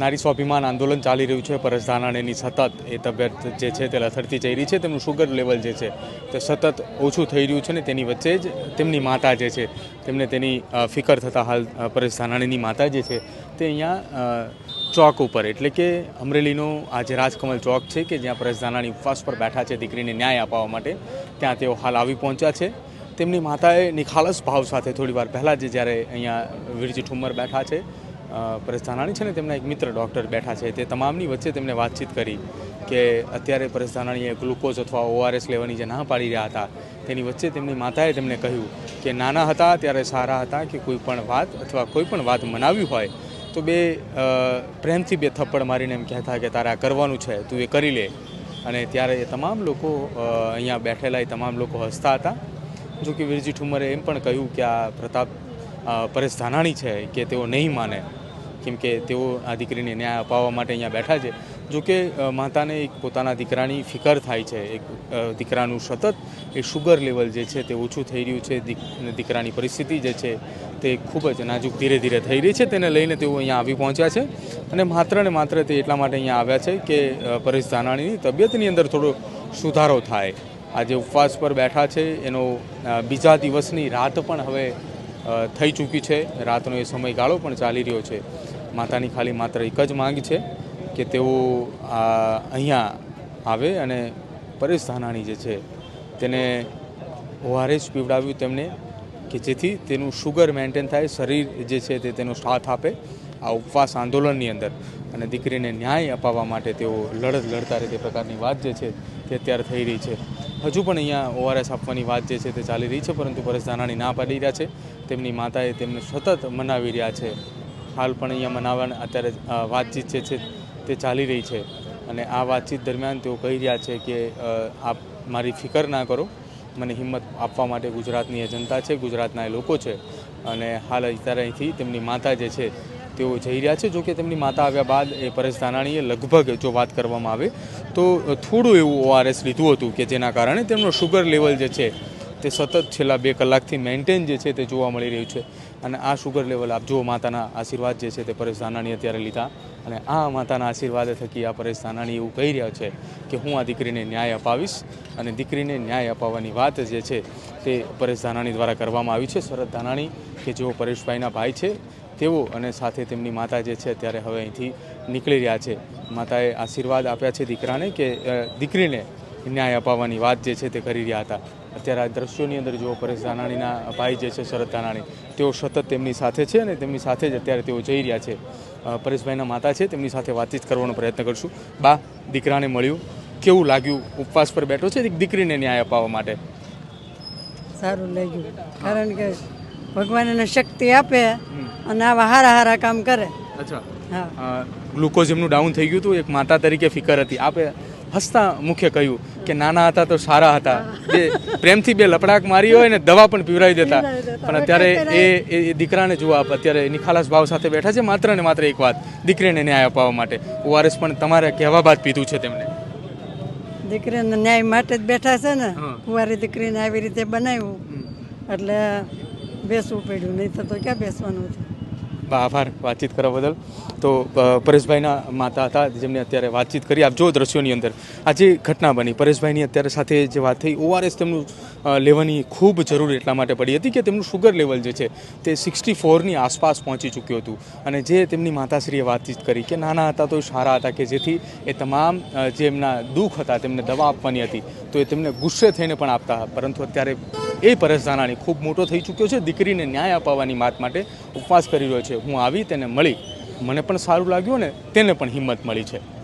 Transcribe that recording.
નારી સ્વાભિમાન આંદોલન ચાલી રહ્યું છે. પરેશ ધાનાણીની સતત એ તબિયત જે છે તે લથડતી જઈ રહી છે. તેમનું શુગર લેવલ જે છે તે સતત ઓછું થઈ રહ્યું છે ને તેની વચ્ચે જ તેમની માતા જે છે તેમને તેની ફિકર થતાં હાલ પરેશ ધાનાણીની માતા જે છે તે અહીંયા ચોક ઉપર એટલે કે અમરેલીનો આ જે રાજકમલ ચોક છે કે જ્યાં પરેશ ધાનાણી ઉપવાસ પર બેઠા છે દીકરીને ન્યાય અપાવવા માટે, ત્યાં તેઓ હાલ આવી પહોંચ્યા છે. તેમની માતાએ નિખાલસ ભાવ સાથે થોડી વાર પહેલાં જે જ્યારે અહીંયા વીરજી ઠુમ્મર બેઠા છે પરેશ ધાનાણી છે ને, તેમના એક મિત્ર ડૉક્ટર બેઠા છે, તે તમામની વચ્ચે તેમણે વાતચીત કરી કે અત્યારે પરેશ ધાનાણીએ ગ્લુકોઝ અથવા ઓઆરએસ લેવાની જે ના પાડી રહ્યા હતા, તેની વચ્ચે તેમની માતાએ તેમને કહ્યું કે નાના હતા, ત્યારે સારા હતા કે કોઈ પણ વાત અથવા કોઈ પણ વાત મનાવી હોય, તો બે પ્રેમથી બે થપ્પડ મારીને એમ કહેતા કે તારે આ કરવાનું છે, તું એ કરી લે. અને ત્યારે એ તમામ લોકો અહીંયા બેઠેલા એ તમામ લોકો હસતા હતા. જો કે વીરજી ઠુમરે એમ પણ કહ્યું કે આ પ્રતાપ પરેશ ધાનાણી છે કે તેઓ નહીં માને, કેમ કે તેઓ આ દીકરીને ન્યાય અપાવવા માટે અહીંયા બેઠા છે. જો કે માતાને એક પોતાના દીકરાની ફિકર થાય છે, એક દીકરાનું સતત એ શુગર લેવલ જે છે તે ઓછું થઈ રહ્યું છે, દીક- દીકરાની પરિસ્થિતિ જે છે તે ખૂબ જ નાજુક ધીરે ધીરે થઈ રહી છે, તેને લઈને તેઓ અહીંયા આવી પહોંચ્યા છે. અને માત્ર ને માત્ર તે એટલા માટે અહીંયા આવ્યા છે કે પરેશ ધાનાણીની તબિયતની અંદર થોડો સુધારો થાય. આજે ઉપવાસ પર બેઠા છે, એનો બીજા દિવસની રાત પણ હવે થઈ ચૂકી છે. રાતનો એ સમયગાળો પણ ચાલી રહ્યો છે. માતાની ખાલી માત્ર એક જ માંગ છે કે તેઓ અહીંયા આવે અને પરેશ ધાનાણી જે છે તેને ઓઆરએસ પીવડાવ્યું તેમને કે જેથી તેનું શુગર મેન્ટેન થાય, શરીર જે છે તે તેનો સાથ આપે આ ઉપવાસ આંદોલનની અંદર. અને દીકરીને ન્યાય અપાવવા માટે તેઓ લડત લડતા રહે તે પ્રકારની વાત જે છે તે અત્યારે થઈ રહી છે. હજુ પણ અહીંયા ઓઆરએસ આપવાની વાત જે છે તે ચાલી રહી છે, પરંતુ પરેશ ધાનાણી ના પાડી રહ્યા છે. તેમની માતાએ તેમને સતત મનાવી રહ્યા છે. હાલ પણ અહીંયા મનાવવાના, અત્યારે વાતચીત જે છે તે ચાલી રહી છે. અને આ વાતચીત દરમિયાન તેઓ કહી રહ્યા છે કે આપ મારી ફિકર ના કરો. મને હિંમત આપવા માટે ગુજરાતની જનતા છે, ગુજરાતના એ લોકો છે. અને હાલ અત્યારે અહીંથી તેમની માતા જે છે તેઓ જઈ રહ્યા છે. જોકે તેમની માતા આવ્યા બાદ એ પરેશ ધાનાણીએ લગભગ જો વાત કરવામાં આવે તો થોડું એવું ઓઆરએસ લીધું હતું કે જેના કારણે તેમનો શુગર લેવલ જે છે તે સતત છેલ્લા બે કલાકથી મેન્ટેન જે છે તે જોવા મળી રહ્યું છે. અને આ શુગર લેવલ આપ જુઓ માતાના આશીર્વાદ જે છે તે પરેશ ધાનાણી અત્યારે લીધા. અને આ માતાના આશીર્વાદ થકી આ પરેશ ધાનાણી એવું કહી રહ્યા છે કે હું આ દીકરીને ન્યાય અપાવીશ અને દીકરીને ન્યાય અપાવવાની વાત જે છે તે પરેશ ધાનાણી દ્વારા કરવામાં આવી છે. શરદ ધાનાણી કે જેઓ પરેશભાઈના ભાઈ છે, તેઓ અને સાથે તેમની માતા જે છે અત્યારે હવે અહીંથી નીકળી રહ્યા છે. માતાએ આશીર્વાદ આપ્યા છે દીકરાને કે દીકરીને ન્યાય અપાવવાની વાત જે છે તે કરી રહ્યા હતા. અત્યારે આ દ્રશ્યોની અંદર જુઓ પરેશ ધાનાણીના ભાઈ જે છે શરદ ધાનાણી તેઓ સતત તેમની સાથે છે અને તેમની સાથે જ અત્યારે તેઓ જઈ રહ્યા છે. પરેશભાઈના માતા છે તેમની સાથે વાતચીત કરવાનો પ્રયત્ન કરશું. બા દીકરાને મળ્યું. કેવું લાગ્યું? ઉપવાસ પર બેઠો છે દીકરીને ન્યાય અપાવવા માટે? સારું લાગ્યું. કારણ કે ભગવાન એને શક્તિ આપે અને આવા હારા હારા કામ કરે. અચ્છા. હા. ગ્લુકોઝ એમનું ડાઉન થઈ ગયું હતું. એક માતા તરીકે ફિકર હતી. આપે હસતા મુખ્ય કહ્યું કે નાના હતા તો સારા હતા. જે પ્રેમથી બે લપડાક મારી હોય ને દવા પણ પીવરાવી દેતા. પણ અત્યારે એ એ- દીકરાને જુઓ આપ અત્યારે નિખાલસ ભાવ સાથે બેઠા છે માત્ર ને માત્ર એક વાત દીકરીને ન્યાય અપાવવા માટે. ઓઆરએસ પણ તમારે કહેવા બાદ પીધું છે તેમણે. દીકરીને ન્યાય માટે જ બેઠા છે ને. કુંવારી દીકરીને આવી રીતે બનાવ્યું. એટલે બેસવું પડ્યું નહીં તો ક્યાં બેસવાનું હતું આભાર વાતચીત કરવા બદલ. તો પરેશભાઈના માતા હતા, જેમને અત્યારે વાતચીત કરી આપ જો દ્રશ્યોની અંદર. આ જે ઘટના બની, પરેશભાઈની અત્યારે સાથે જે વાત થઈ, ઓઆરએસ તેમનું લેવાની ખૂબ જરૂર એટલા માટે પડી હતી કે તેમનું શુગર લેવલ જે છે, તે સિક્સટી ફોરની આસપાસ પહોંચી ચૂક્યું હતું. અને જે તેમની માતાશ્રીએ વાતચીત કરી કે નાના હતા તો સારા હતા કે જેથી એ તમામ જે એમના દુઃખ હતા, તેમને દવા આપવાની હતી, તો એ તેમને ગુસ્સે થઈને પણ આપતા પરંતુ અત્યારે એ પરેશ ધાનાણી ખૂબ મોટો થઈ ચૂક્યો છે. દીકરીને ન્યાય અપાવવાની વાત માટે ઉપવાસ કરી રહ્યો છે. હું આવી તેને મળી. મને પણ સારું લાગ્યું ને તેને પણ હિંમત મળી છે.